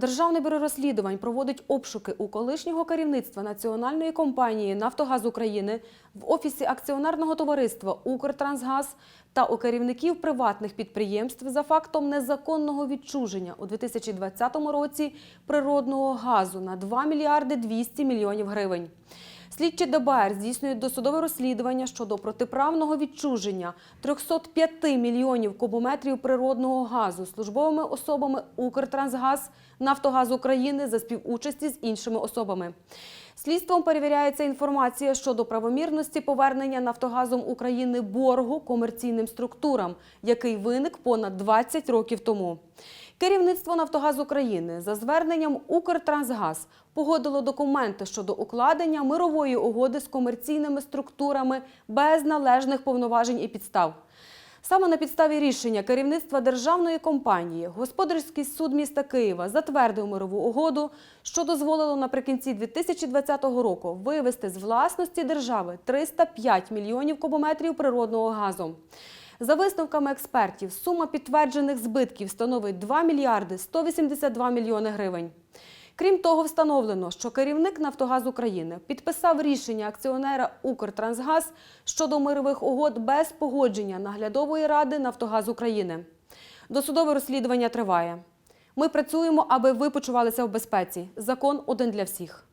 Державне бюро розслідувань проводить обшуки у колишнього керівництва національної компанії Нафтогаз України в офісі акціонерного товариства Укртрансгаз та у керівників приватних підприємств за фактом незаконного відчуження у 2020 році природного газу на 2 мільярди 200 мільйонів гривень. Слідчі ДБР здійснюють досудове розслідування щодо протиправного відчуження 305 мільйонів кубометрів природного газу службовими особами Укртрансгаз, Нафтогаз України за співучасті з іншими особами. Слідством перевіряється інформація щодо правомірності повернення Нафтогазом України боргу комерційним структурам, який виник понад 20 років тому. Керівництво Нафтогаз України за зверненням Укртрансгаз погодило документи щодо укладення мирової угоди з комерційними структурами без належних повноважень і підстав. Саме на підставі рішення керівництва державної компанії Господарський суд міста Києва затвердив мирову угоду, що дозволило наприкінці 2020 року вивести з власності держави 305 мільйонів кубометрів природного газу. За висновками експертів, сума підтверджених збитків становить 2 мільярди 182 мільйони гривень. Крім того, встановлено, що керівник Нафтогаз України підписав рішення акціонера Укртрансгаз щодо мирових угод без погодження наглядової ради Нафтогаз України. Досудове розслідування триває. Ми працюємо, аби ви почувалися в безпеці. Закон один для всіх.